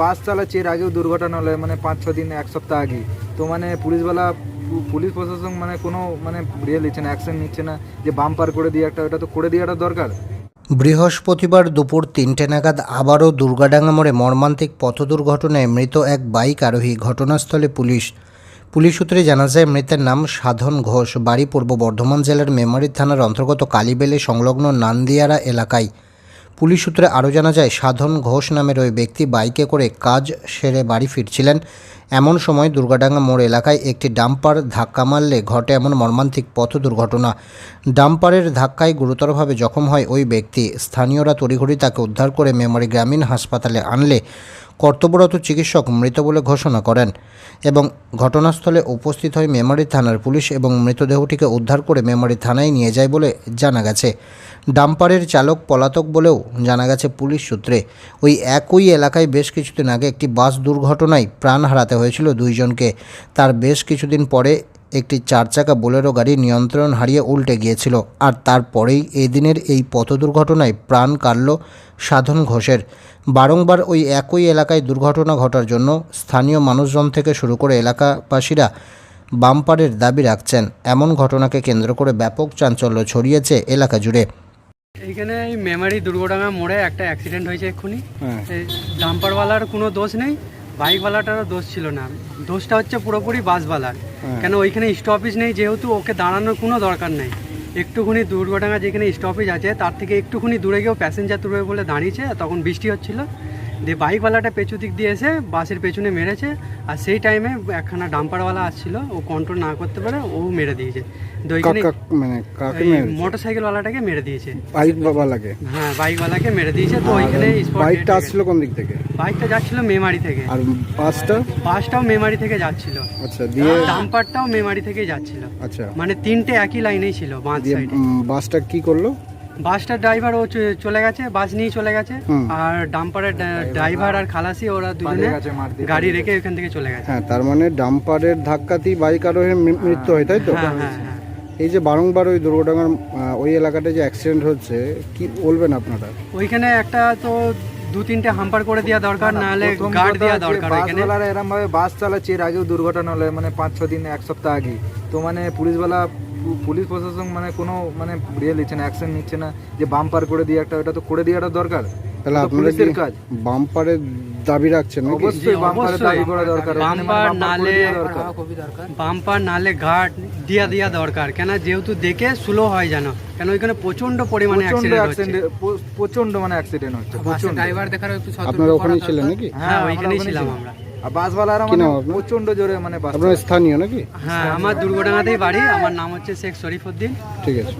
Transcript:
বাস চালাচ্ছি, এর আগেও দুর্ঘটনা হলে মানে পাঁচ, ছ এক সপ্তাহ আগে তো মানে পুলিশওয়ালা, পুলিশ প্রশাসন মানে কোনো মানে রিয়েল নিচ্ছে না অ্যাকশন নিচ্ছে না, যে বাম্পার করে দিয়ে একটা, ওটা তো করে দেওয়াটা দরকার। বৃহস্পতিবার দুপুর তিনটে নাগাদ আবারও দুর্গাডাঙ্গা মোড়ে মর্মান্তিক পথ দুর্ঘটনায় মৃত এক বাইক আরোহী ঘটনাস্থলে পুলিশ। পুলিশ সূত্রে জানা যায়, মৃতের নাম সাধন ঘোষ, বাড়ি পূর্ব বর্ধমান জেলার মেমারি থানার অন্তর্গত কালীবেলে সংলগ্ন নান্দিয়ারা এলাকায়। পুলিশ সূত্রে আরও জানা যায়, সাধন ঘোষ নামের ওই ব্যক্তি বাইকে করে কাজ সেরে বাড়ি ফিরছিলেন। এমন সময় দুর্গাডাঙ্গা মোড় এলাকায় একটি ডাম্পার ধাক্কা মারলে ঘটে এমন মর্মান্তিক পথ দুর্ঘটনা। ডাম্পারের ধাক্কায় গুরুতরভাবে জখম হয় ওই ব্যক্তি। স্থানীয়রা তড়িঘড়ি তাকে উদ্ধার করে মেমরি গ্রামীণ হাসপাতালে আনলে। কর্তব্যরত চিকিৎসক মৃত বলে ঘোষণা করেন এবং ঘটনাস্থলে উপস্থিত হয় মেমারি থানার পুলিশ এবং মৃতদেহটিকে উদ্ধার করে মেমারি থানায় নিয়ে যায় বলে জানা গেছে। ডাম্পারের চালক পলাতক বলেও জানা গেছে পুলিশ সূত্রে। ওই একই এলাকায় বেশ কিছুদিন আগে একটি বাস দুর্ঘটনায় প্রাণ হারাতে হয়েছিল দুইজনকে। তার বেশ কিছুদিন পরে একটি চার চাকা বোলেরো গাড়ি নিয়ন্ত্রণ হারিয়ে উল্টে গিয়েছিল আর তারপরেই এই দিনের এই পথ দুর্ঘটনায় প্রাণ কাটল সাধন ঘোষের। বারংবার ওই একই এলাকায় দুর্ঘটনা ঘটার জন্য স্থানীয় মানুষজন থেকে শুরু করে এলাকাবাসীরা বাম্পারের দাবি রাখছেন। এমন ঘটনাকে কেন্দ্র করে ব্যাপক চাঞ্চল্য ছড়িয়েছে এলাকা জুড়ে। এইখানে এই মেমারি দুর্ঘটনা মোড়ে একটা অ্যাক্সিডেন্ট হয়েছে এক্ষুনি। হ্যাঁ। ডাম্পারওয়ালার কোনো দোষ নেই। বাইকওয়ালাটারও দোষ ছিল না। দোষটা হচ্ছে পুরোপুরি বাসওয়ালার। কেন ওইখানে স্টপেজ নেই যেহেতু ওকে দাঁড়ানোর কোনো দরকার নেই। একটুখানি দুর্ঘটনা যেখানে স্টপেজ আছে তার থেকে একটুখানি দূরে গিয়েও প্যাসেঞ্জার তুলবে বলে দাঁড়িয়েছে তখন বৃষ্টি হচ্ছিল। দিয়ে বাইকওয়ালাটা পেছু দিক দিয়ে এসে বাসের পেছনে মেরেছে। আর সেই টাইমে একখানা ডাম্পারওয়ালা আসছিল ও কন্ট্রোল না করতে পারে ও মেরে দিয়েছে। তো ওইখানে মানে কাকে মোটর সাইকেলওয়ালাটাকে মেরে দিয়েছে। বাইক বাবা লাগে হ্যাঁ বাইকওয়ালাকে মেরে দিয়েছে তো ওইখানে হয়ে গেছে। কোন দিক থেকে? বাইকটা যাচ্ছিল মেমারি থেকে। আর বাসটা? বাসটাও মেমারি থেকে যাচ্ছিল। আচ্ছা ডাম্পারটাও মেমারি থেকে যাচ্ছিল। আচ্ছা। মানে তিনটে একই লাইনেই ছিল বাঁ সাইডে বাসটা কি করল? বাসটার ড্রাইভার ও চলে গেছে বাস নিয়ে চলে গেছে আর ডাম্পারের ড্রাইভার আর খালাসি ওরা দুজনে গাড়ি রেখে ওখান থেকে চলে গেছে। হ্যাঁ তার মানে ডাম্পারের ধাক্কাতেই বাইক আরোহীর মৃত্যু হয় তাই তো? হ্যাঁ হ্যাঁ হ্যাঁ। এই যে বারংবার ওই দুর্ঘটনার ওই এলাকাতে যে অ্যাক্সিডেন্ট হচ্ছে কি বলবেন আপনারা? ওইখানে একটা তো দু তিনটে হাম্পার করে দেওয়া দরকার নাহলে গার্ড দেওয়া দরকার ওইখানে। বাসওয়ালারা এরম ভাবে বাস চালাচ্ছে এর আগেও দুর্ঘটনা হলে মানে পাঁচ ছ দিন এক সপ্তাহ আগে। তো মানে পুলিশওয়ালা পুলিশ প্রশাসন মানে কোনো মানে রিয়েল নিচ্ছে না অ্যাকশন নিচ্ছে না যে বাম্পার করে দিয়ে একটা ওটা তো করে দেওয়াটা দরকার। তাহলে পুলিশের কাজ। বাম্পারের দাবি রাখছেন নাকি? অবশ্যই জি, বাম্পারের দাবি করা দরকার বাম্পার বাম্পার নালে বাম্পার নালে গার্ড দিয়া দিয়া দরকার কেন যেহেতু দেখে স্লো হয় যেন কেন ওইখানে প্রচণ্ড পরিমাণে প্রচণ্ড অ্যাক্সিডেন্ট হচ্ছে। অ্যাক্সিডেন্ট প্রচণ্ড মানে অ্যাক্সিডেন্ট হচ্ছে প্রচণ্ড আপনারা ওখানেই ছিলেন নাকি? হ্যাঁ আমরা ওইখানেই ছিলাম ছিলাম। আমরা। আর বাসওয়ালারা মানে প্রচণ্ড জোরে মানে বাস আপনারা স্থানীয় নাকি? হ্যাঁ আমার দুর্ঘটনাতেই বাড়ি। আমার নাম হচ্ছে শেখ শরীফউদ্দিন ঠিক আছে.